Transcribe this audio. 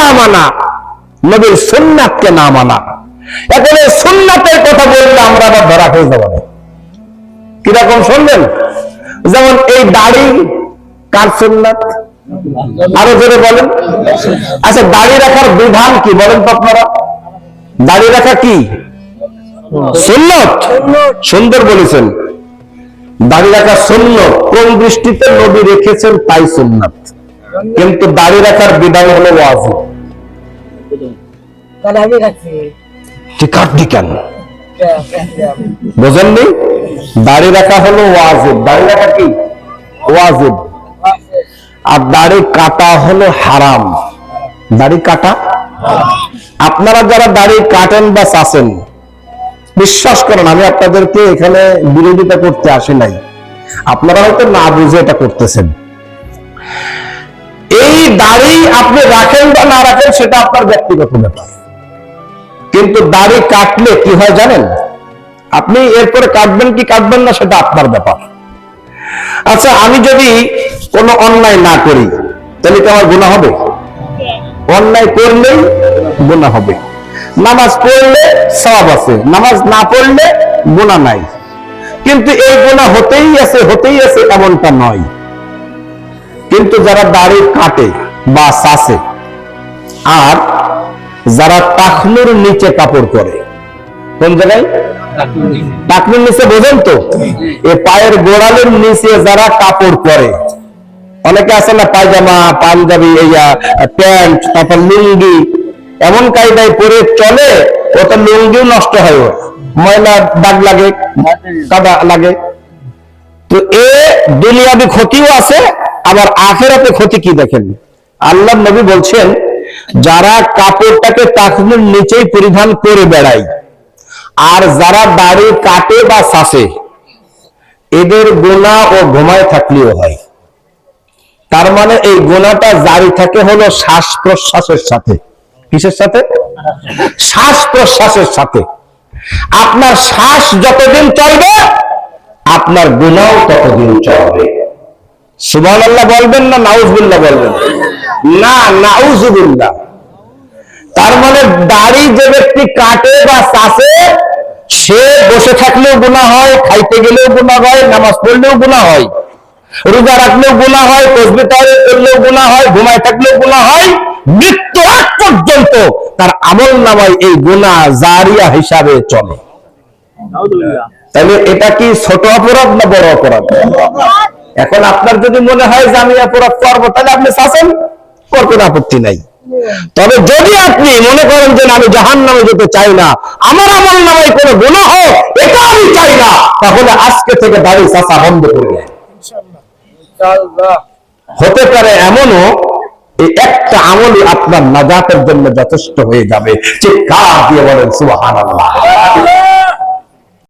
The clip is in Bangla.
না মানা। নবীর সুন্নাতকে না মানা। এখন এই সুন্নাতের কথা বললে আমরা আবার ধরা হয়ে যাব কীরকম শুনবেন? যেমন এই দাড়ি, কার সুন্নাত? আরও জোরে বলেন। আচ্ছা দাড়ি রাখার বিধান কি বলেন তো আপনারা? দাড়ি রাখা কি? সুন্নত। সুন্দর বলেছেন। দাড়ি রাখা সুন্নত। কোন দৃষ্টিতে নবী রেখেছেন তাই সুন্নাত। কিন্তু দাড়ি রাখার বিধান হলো ওয়াজিব। তাহলে আমি রাখছি। আপনি কেন? বোঝেননি? দাড়ি রাখা হলো ওয়াজিব। দাড়ি রাখা কি? ওয়াজিব। আর দাড়ি কাটা হলো হারাম। দাড়ি কাটা? আপনারা যারা দাড়ি কাটেন বা চাষেন বিশ্বাস করেন আমি আপনাদেরকে এখানে বিরোধিতা করতে আসি নাই। আপনারা হয়তো না বুঝে এটা করতেছেন। দাড়ি আপনি রাখেন বা না রাখেন, সেটা আপনার ব্যক্তিগত ব্যাপার। কিন্তু দাড়ি কাটলে কি হয় জানেন? আপনি এরপরে কাটবেন কি কাটবেন না, সেটা আপনার ব্যাপার। আচ্ছা আমি যদি কোনো অন্যায় না করি, তাহলে কি আমার গুণা হবে? অন্যায় করলেই গুণা হবে। নামাজ পড়লে সব আছে, নামাজ না পড়লে গুণা নাই। কিন্তু এই গুণা হতেই আছে হতেই আছে, এমনটা নয়। কিন্তু যারা দাড়ি কাটে বা চাষে আর যারা টাকনুর নিচে কাপড় করে কোন জায়গায়? টাকনুর নিচে বোঝেন তো? এ পায়ের গোড়ালের নিচে যারা কাপড় করে অনেকে আছে না পায়জামা পাঞ্জাবি এইয়া প্যান্ট তারপর লুঙ্গি এমন কায়দায় পরে চলে ওটা লুঙ্গিও নষ্ট হয় ওর। ময়লা দাগ লাগে কাদা লাগে। তো এ দুনিয়াবি ক্ষতিও আছে আবার আখেরাতে ক্ষতি কি দেখেন? আল্লাহ নবী বলছেন, যারা কাপড়টাকে টাকনুর নিচেই পরিধান করে বেড়ায়, আর যারা দাড়ি কাটে বা শাসে এদের গোনা ও ঘুমায় থাকলেও হয়। তার মানে এই গোনাটা জারি থাকে হলো শ্বাস প্রশ্বাসের সাথে। কিসের সাথে? শ্বাস প্রশ্বাসের সাথে। আপনার শ্বাস যতদিন চলবে, আপনার গুণাও ততদিন চলবে। সুবাহ বলবেন না নাউজবিল্লাহ বলবেন? না নাউজুবিল্লাহ। তার মানে দাড়ি যে ব্যক্তি কাটে বা চাষে সে বসে থাকলেও গুণা হয় খাইতে গেলেও গুণা হয় নামাজ পড়লেও গুণা হয় রোজা রাখলেও গুণা হয় তসবি তাহলে করলেও গুণা হয় ঘুমায় থাকলেও গুণা হয় মৃত্যু আগ পর্যন্ত তার আমল নামায় এই গুণা জারিয়া হিসাবে চলে। তাহলে এটা কি ছোট অপরাধ না বড় অপরাধ। এখন আপনার যদি মনে হয় যে আমি অপরাধ করব তাহলে আপনি শাসন কর কোনো আপত্তি নাই। তবে যদি আপনি মনে করেন যে আমি জাহান নামে যেতে চাই না আমার আমল নামে কোনো গুণা হোক এটা আমি চাই না তাহলে আজকে থেকে দাড়ি চাষা বন্ধ করবে হতে পারে এমনও একটা আমলই আপনার নাজাতের জন্য যথেষ্ট হয়ে যাবে। চিৎকার দিয়ে বলেন সুবহানাল্লাহ।